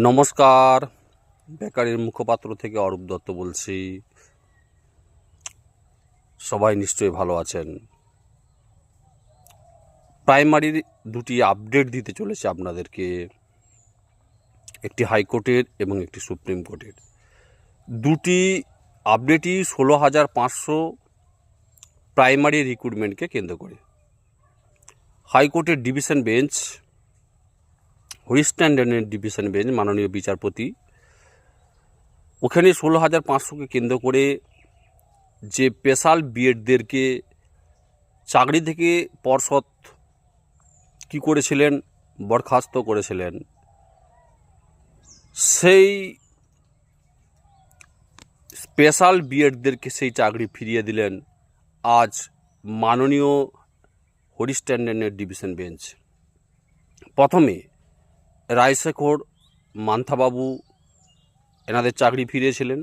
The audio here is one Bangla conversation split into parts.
নমস্কার। বেকারির মুখপাত্র থেকে অরূপ দত্ত বলছি। সবাই নিশ্চয়ই ভালো আছেন। প্রাইমারির দুটি আপডেট দিতে চলেছে আপনাদেরকে। একটি হাইকোর্টের এবং একটি সুপ্রিম কোর্টের। দুটি আপডেটই ষোলো হাজার পাঁচশো প্রাইমারি রিক্রুটমেন্টকে কেন্দ্র করে। হাইকোর্টের ডিভিশন বেঞ্চ হরিস্ট্যান্ডেনের ডিভিশন বেঞ্চ, মাননীয় বিচারপতি। ওখানে ষোলো হাজার পাঁচশোকে কেন্দ্র করে যে স্পেশাল বিএডদেরকে চাকরি থেকে পর্ষদ কী করেছিলেন, বরখাস্ত করেছিলেন, সেই স্পেশাল বিএডদেরকে সেই চাকরি ফিরিয়ে দিলেন আজ মাননীয় হরিস্ট্যান্ডেনের ডিভিশন বেঞ্চ। প্রথমে রায়শেখর মান্থাবাবু এনাদের চাকরি ফিরিয়েছিলেন।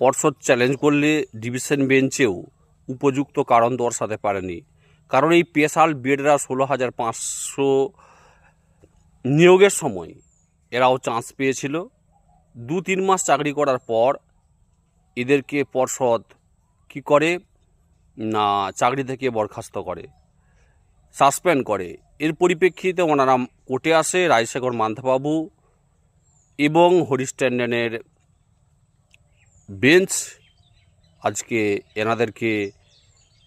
পর্ষদ চ্যালেঞ্জ করলে ডিভিশন বেঞ্চেও উপযুক্ত কারণ দর্শাতে পারেনি। কারণ এই পেশাল বেডরা ষোলো হাজার পাঁচশো নিয়োগের সময় এরাও চান্স পেয়েছিল। দু তিন মাস চাকরি করার পর এদেরকে পর্ষদ কি করে? না, চাকরি থেকে বরখাস্ত করে, সাসপেন্ড করে। এর পরিপ্রেক্ষিতে ওনারা কোর্টে আসে রাজশেখর মান্থাবাবু এবং হরিস্ট্যান্ডেনের বেঞ্চ আজকে এনাদেরকে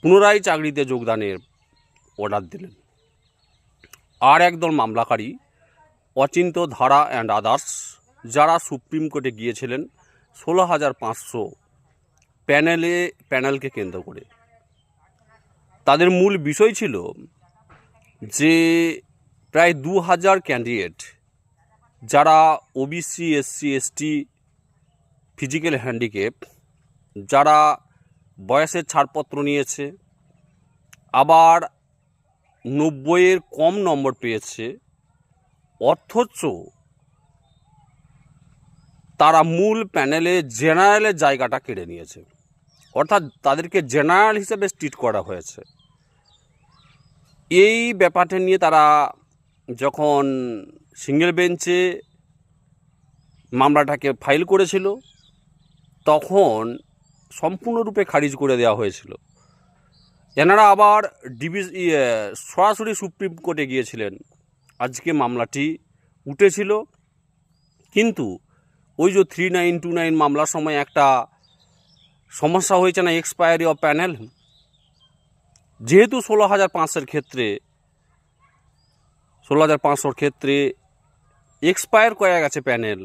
পুনরায় চাকরিতে যোগদানের অর্ডার দিলেন। আর একদল মামলাকারী, অচিন্ত ধারা অ্যান্ড আদার্স যারা সুপ্রিম কোর্টে গিয়েছিলেন ষোলো হাজার পাঁচশো প্যানেলে, প্যানেলকে কেন্দ্র করে। তাদের মূল বিষয় ছিল যে প্রায় দু হাজার ক্যান্ডিডেট যারা OBC SC ST physical handicap যারা বয়সের ছাড়পত্র নিয়েছে, আবার নব্বইয়ের কম নম্বর পেয়েছে, অথচ তারা মূল প্যানেলে জেনারেলের জায়গাটা কেড়ে নিয়েছে। অর্থাৎ তাদেরকে জেনারেল হিসেবে ট্রিট করা হয়েছে। এই ব্যাপারটা নিয়ে তারা যখন সিঙ্গেল বেঞ্চে মামলাটাকে ফাইল করেছিল তখন সম্পূর্ণরূপে খারিজ করে দেওয়া হয়েছিল। এনারা আবার ডিভিজ ইয়ে, সরাসরি সুপ্রিম কোর্টে গিয়েছিলেন। আজকে মামলাটি উঠেছিল। কিন্তু ওই যে থ্রি নাইন টু নাইন মামলার সময় একটা সমস্যা হয়েছে না এক্সপায়ারি অফ প্যানেল। যেহেতু ষোলো হাজার পাঁচশোর ক্ষেত্রে, ষোলো হাজার পাঁচশোর ক্ষেত্রে এক্সপায়ার করা গেছে প্যানেল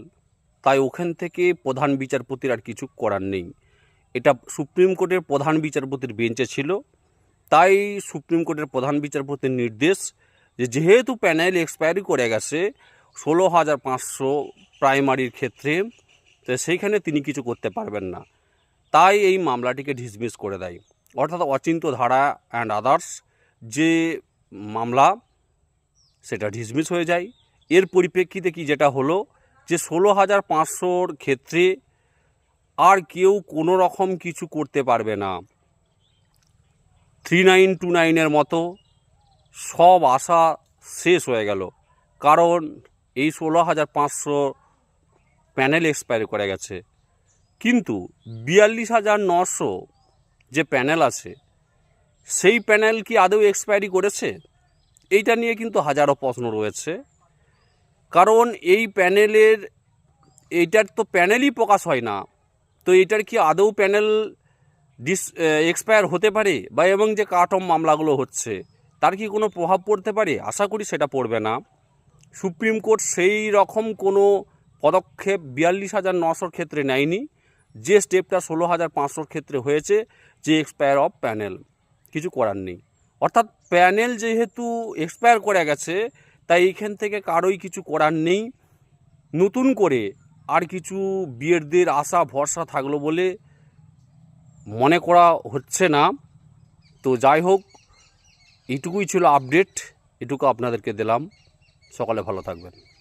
তাই ওখান থেকে প্রধান বিচারপতির আর কিছু করার নেই। এটা সুপ্রিম কোর্টের প্রধান বিচারপতির বেঞ্চে ছিল, তাই সুপ্রিম কোর্টের প্রধান বিচারপতির নির্দেশ যে যেহেতু প্যানেল এক্সপায়ারি করে গেছে, ষোলো হাজার পাঁচশো প্রাইমারির ক্ষেত্রে, তো সেইখানে তিনি কিছু করতে পারবেন না। তাই এই মামলাটিকে ডিসমিস করে দেয়। অর্থাৎ অচিন্ত ধারা অ্যান্ড আদার্স যে মামলা, সেটা ডিসমিস হয়ে যায়। এর পরিপ্রেক্ষিতে কি যেটা হলো, যে ষোলো হাজার পাঁচশোর ক্ষেত্রে আর কেউ কোনো রকম কিছু করতে পারবে না। থ্রি নাইন টু নাইনের মতো সব আশা শেষ হয়ে গেল। কারণ এই ষোলো হাজার পাঁচশো প্যানেল এক্সপায়ারি করে গেছে। কিন্তু বিয়াল্লিশ হাজার নশো যে প্যানেল আছে, সেই প্যানেল কি আদৌ এক্সপায়ারি করেছে? এইটা নিয়ে কিন্তু হাজারো প্রশ্ন রয়েছে। কারণ এই প্যানেলের, এইটার তো প্যানেলই প্রকাশ হয় না। তো এটার কি আদৌ প্যানেল ডিস এক্সপায়ার হতে পারে? বা এবং যে কাটম মামলাগুলো হচ্ছে, তার কি কোনো প্রভাব পড়তে পারে? আশা করি সেটা পড়বে না। সুপ্রিম কোর্ট সেই রকম কোনো পদক্ষেপ বিয়াল্লিশ হাজার নশোর ক্ষেত্রে নেয়নি। যে স্টেপটা ষোলো হাজার পাঁচশোর ক্ষেত্রে হয়েছে, যে এক্সপায়ার অফ প্যানেল কিছু করার নেই। অর্থাৎ প্যানেল যেহেতু এক্সপায়ার করে গেছে, তাই এখান থেকে কারোই কিছু করার নেই। নতুন করে আর কিছু বিয়েরদের আশা, ভরসা থাকল বলে মনে করা হচ্ছে না। তো যাই হোক, এইটুকুই ছিল আপডেট এটুকু আপনাদেরকে দিলাম। সকালে ভালো থাকবেন।